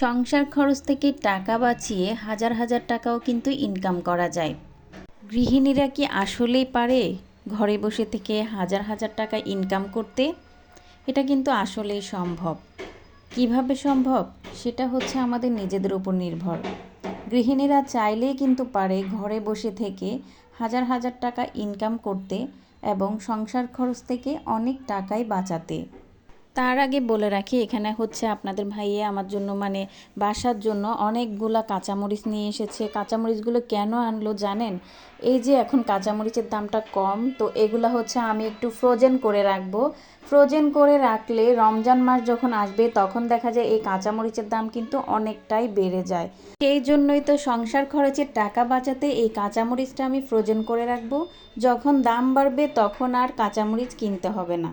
সংসার খরচ থেকে টাকা বাঁচিয়ে হাজার হাজার টাকাও কিন্তু ইনকাম করা যায়। গৃহিণীরা কি আসলেই পারে ঘরে বসে থেকে হাজার হাজার টাকা ইনকাম করতে? এটা কিন্তু আসলেই সম্ভব। কীভাবে সম্ভব? সেটা হচ্ছে আমাদের নিজেদের উপর নির্ভর। গৃহিণীরা চাইলেই কিন্তু পারে ঘরে বসে থেকে হাজার হাজার টাকা ইনকাম করতে এবং সংসার খরচ থেকে অনেক টাকাই বাঁচাতে। তার আগে বলে রাখি, এখানে হচ্ছে আপনাদের ভাইয়ে আমার জন্য মানে বাসার জন্য অনেকগুলা কাঁচামরিচ নিয়ে এসেছে। কাঁচামরিচগুলো কেন আনলো জানেন? এই যে এখন কাঁচামরিচের দামটা কম, তো এগুলা হচ্ছে আমি একটু ফ্রোজেন করে রাখব। ফ্রোজেন করে রাখলে রমজান মাস যখন আসবে, তখন দেখা যায় এই কাঁচামরিচের দাম কিন্তু অনেকটাই বেড়ে যায়। সেই জন্যই তো সংসার খরচের টাকা বাঁচাতে এই কাঁচামরিচটা আমি ফ্রোজেন করে রাখব। যখন দাম বাড়বে, তখন আর কাঁচামরিচ কিনতে হবে না।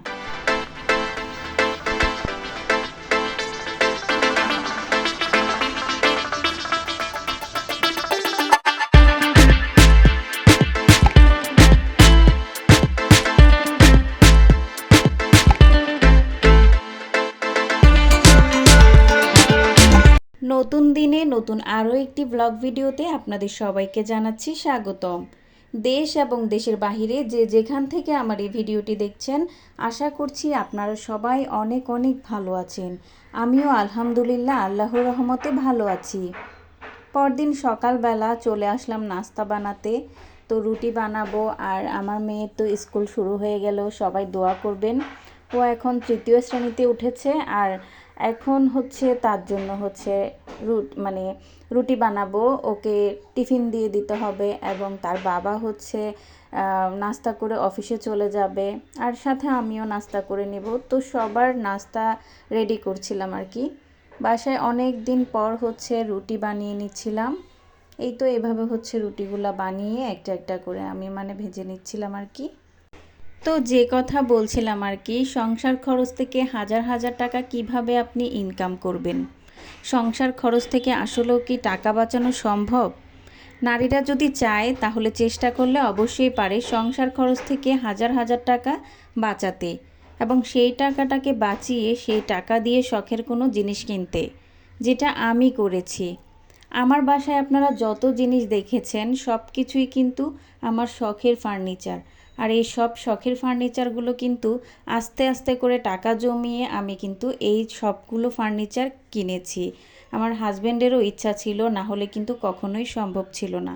নতুন দিনে নতুন আরও একটি ব্লগ ভিডিওতে আপনাদের সবাইকে জানাচ্ছি স্বাগতম। দেশ এবং দেশের বাহিরে যে যেখান থেকে আমার এই ভিডিওটি দেখছেন, আশা করছি আপনারা সবাই অনেক অনেক ভালো আছেন। আমিও আলহামদুলিল্লাহ আল্লাহর রহমতে ভালো আছি। পরদিন সকালবেলা চলে আসলাম নাস্তা বানাতে, তো রুটি বানাবো আর আমার মেয়ের তো স্কুল শুরু হয়ে গেল, সবাই দোয়া করবেন। ও এখন তৃতীয় শ্রেণীতে উঠেছে আর এখন হচ্ছে তার জন্য হচ্ছে রুট মানে রুটি বানাবো, ওকে টিফিন দিয়ে দিতে হবে এবং তার বাবা হচ্ছে নাস্তা করে অফিসে চলে যাবে আর সাথে আমিও নাস্তা করে নেব। তো সবার নাস্তা রেডি করছিলাম আর কি। বাসায় অনেক দিন পর হচ্ছে রুটি বানিয়ে নিচ্ছিলাম। এই তো এভাবে হচ্ছে রুটিগুলা বানিয়ে একটা একটা করে আমি মানে ভেজে নিচ্ছিলাম আর কি। তো যে কথা বলছিলাম আর কি, সংসার খরচ থেকে হাজার হাজার টাকা কীভাবে আপনি ইনকাম করবেন? সংসার খরচ থেকে আসলেও কি টাকা বাঁচানো সম্ভব? নারীরা যদি চায়, তাহলে চেষ্টা করলে অবশ্যই পারে সংসার খরচ থেকে হাজার হাজার টাকা বাঁচাতে এবং সেই টাকাটাকে বাঁচিয়ে সেই টাকা দিয়ে শখের কোনো জিনিস কিনতে, যেটা আমি করেছি। আমার বাসায় আপনারা যত জিনিস দেখেছেন সব কিছুই কিন্তু আমার শখের ফার্নিচার। আর এই সব শখের ফার্নিচারগুলো কিন্তু আস্তে আস্তে করে টাকা জমিয়ে আমি কিন্তু এই সবগুলো ফার্নিচার কিনেছি। আমার হাজব্যান্ডেরও ইচ্ছা ছিল, না হলে কিন্তু কখনোই সম্ভব ছিল না।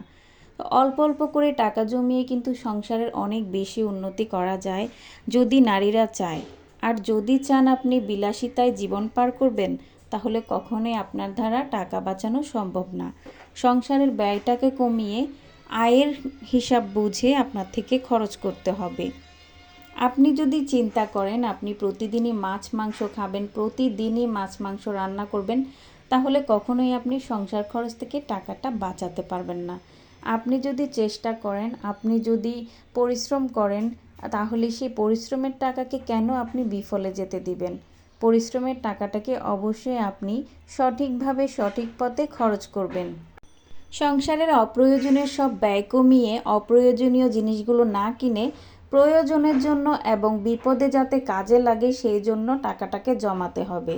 অল্প অল্প করে টাকা জমিয়ে কিন্তু সংসারের অনেক বেশি উন্নতি করা যায় যদি নারীরা চায়। আর যদি চান আপনি বিলাসিতায় জীবন পার করবেন, তাহলে কখনোই আপনার দ্বারা টাকা বাঁচানো সম্ভব না। সংসারের ব্যয়টাকে কমিয়ে আয়ের হিসাব বুঝে আপনার থেকে খরচ করতে হবে। আপনি যদি চিন্তা করেন, আপনি প্রতিদিনই মাছ, মাংস খাবেন, প্রতিদিনই মাছ, মাংস রান্না করবেন, তাহলে কখনোই আপনি সংসার খরচ থেকে টাকাটা বাঁচাতে পারবেন না। আপনি যদি চেষ্টা করেন, আপনি যদি পরিশ্রম করেন, তাহলে সেই পরিশ্রমের টাকাকে কেন আপনি বিফলে যেতে দিবেন? পরিশ্রমের টাকাটাকে অবশ্যই আপনি সঠিকভাবে সঠিক পথে খরচ করবেন। সংসারের অপ্রয়োজনীয় সব ব্যয় কমিয়ে অপ্রয়োজনীয় জিনিসগুলো না কিনে প্রয়োজনের জন্য এবং বিপদে যাতে কাজে লাগে সেই জন্য টাকাটাকে জমাতে হবে।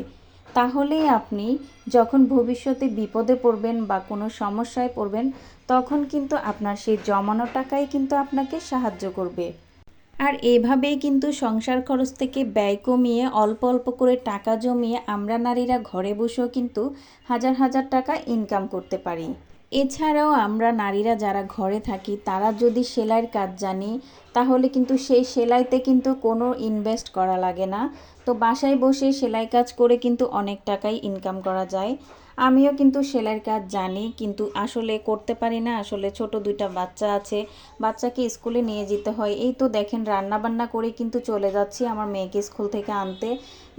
তাহলেই আপনি যখন ভবিষ্যতে বিপদে পড়বেন বা কোনো সমস্যায় পড়বেন, তখন কিন্তু আপনার সেই জমানো টাকাই কিন্তু আপনাকে সাহায্য করবে। আর এভাবেই কিন্তু সংসার খরচ থেকে ব্যয় কমিয়ে অল্প অল্প করে টাকা জমিয়ে আমরা নারীরা ঘরে বসেও কিন্তু হাজার হাজার টাকা ইনকাম করতে পারি। এছাড়াও আমরা নারীরা যারা ঘরে থাকি, তারা যদি সেলাইয়ের কাজ জানি, তাহলে কিন্তু সেই সেলাইতে কিন্তু কোনো ইনভেস্ট করা লাগে না। তো বাসায় বসে সেলাই কাজ করে কিন্তু অনেক টাকাই ইনকাম করা যায়। আমিও কিন্তু সেলাইয়ের কাজ জানি, কিন্তু আসলে করতে পারি না। আসলে ছোট দুইটা বাচ্চা আছে, বাচ্চাকে স্কুলে নিয়ে যেতে হয়। এই তো দেখেন রান্না বান্না করে কিন্তু চলে যাচ্ছি আমার মেয়েকে স্কুল থেকে আনতে।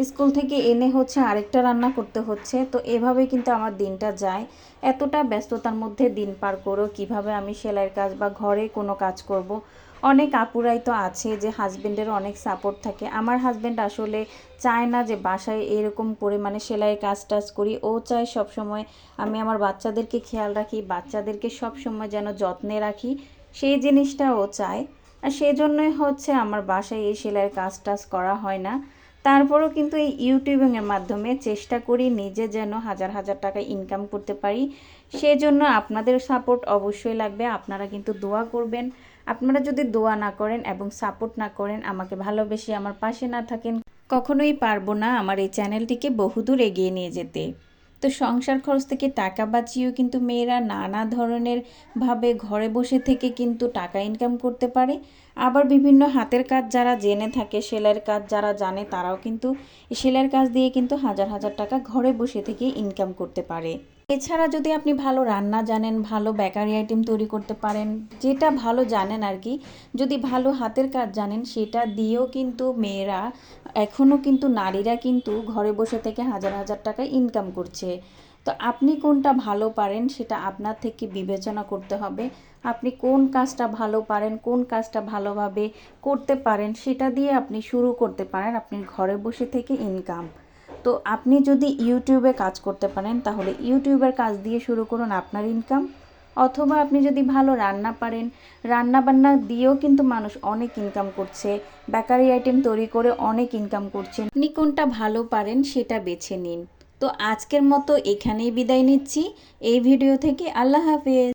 স্কুল থেকে এনে হচ্ছে আরেকটা রান্না করতে হচ্ছে। তো এভাবে কিন্তু আমার দিনটা যায়। এতটা ব্যস্ততার মধ্যে দিন পার করো কীভাবে আমি সেলাইয়ের কাজ বা ঘরে কোনো কাজ করব। অনেক আপুরাই তো আছে যে হাজব্যান্ডের অনেক সাপোর্ট থাকে। আমার হাজব্যান্ড আসলে চায় না যে বাসায় এরকম করে মানে সেলাইয়ের কাজ টাজ করি। ও চায় সবসময় আমি আমার বাচ্চাদেরকে খেয়াল রাখি, বাচ্চাদেরকে সবসময় যেন যত্নে রাখি। সেই জিনিসটা ও চায়। আর সেই জন্যই হচ্ছে আমার বাসায় এই সেলাইয়ের কাজ টাজ করা হয় না। তারপরেও কিন্তু এই ইউটিউবিংয়ের মাধ্যমে চেষ্টা করি নিজে যেন হাজার হাজার টাকা ইনকাম করতে পারি। সেজন্য আপনাদের সাপোর্ট অবশ্যই লাগবে। আপনারা কিন্তু দোয়া করবেন। আপনারা যদি দোয়া না করেন এবং সাপোর্ট না করেন, আমাকে ভালোবেসে আমার পাশে না থাকেন, কখনোই পারব না আমার এই চ্যানেলটিকে বহুদূর এগিয়ে নিয়ে যেতে। তো সংসার খরচ থেকে টাকা বাঁচিয়েও কিন্তু মেয়েরা নানা ধরনের ভাবে ঘরে বসে থেকে কিন্তু টাকা ইনকাম করতে পারে। আবার বিভিন্ন হাতের কাজ যারা জেনে থাকে, সেলাইয়ের কাজ যারা জানে, তারাও কিন্তু সেলাইয়ের কাজ দিয়ে কিন্তু হাজার হাজার টাকা ঘরে বসে থেকে ইনকাম করতে পারে। এছাড়া যদি আপনি ভালো রান্না জানেন, ভালো বেকারি আইটেম তৈরি করতে পারেন, যেটা ভালো জানেন আর কি, যদি ভালো হাতের কাজ জানেন, সেটা দিয়েও কিন্তু মেয়েরা এখনও কিন্তু নারীরা কিন্তু ঘরে বসে থেকে হাজার হাজার টাকা ইনকাম করছে। তো আপনি কোনটা ভালো পারেন, সেটা আপনার থেকে বিবেচনা করতে হবে। আপনি কোন কাজটা ভালো পারেন, কোন কাজটা ভালোভাবে করতে পারেন, সেটা দিয়ে আপনি শুরু করতে পারেন আপনি ঘরে বসে থেকে ইনকাম তো আপনি যদি ইউটিউবে কাজ করতে পারেন, তাহলে ইউটিউবের কাজ দিয়ে শুরু করুন আপনার ইনকাম অথবা আপনি যদি ভালো রান্না পারেন, রান্না বান্না দিয়েও কিন্তু মানুষ অনেক ইনকাম করছে, বেকারি আইটেম তৈরি করে অনেক ইনকাম করছেন আপনি কোনটা ভালো পারেন সেটা বেছে নিন। তো আজকের মতো এখানেই বিদায় নিচ্ছি। এই ভিডিও থেকে আল্লাহ হাফেজ।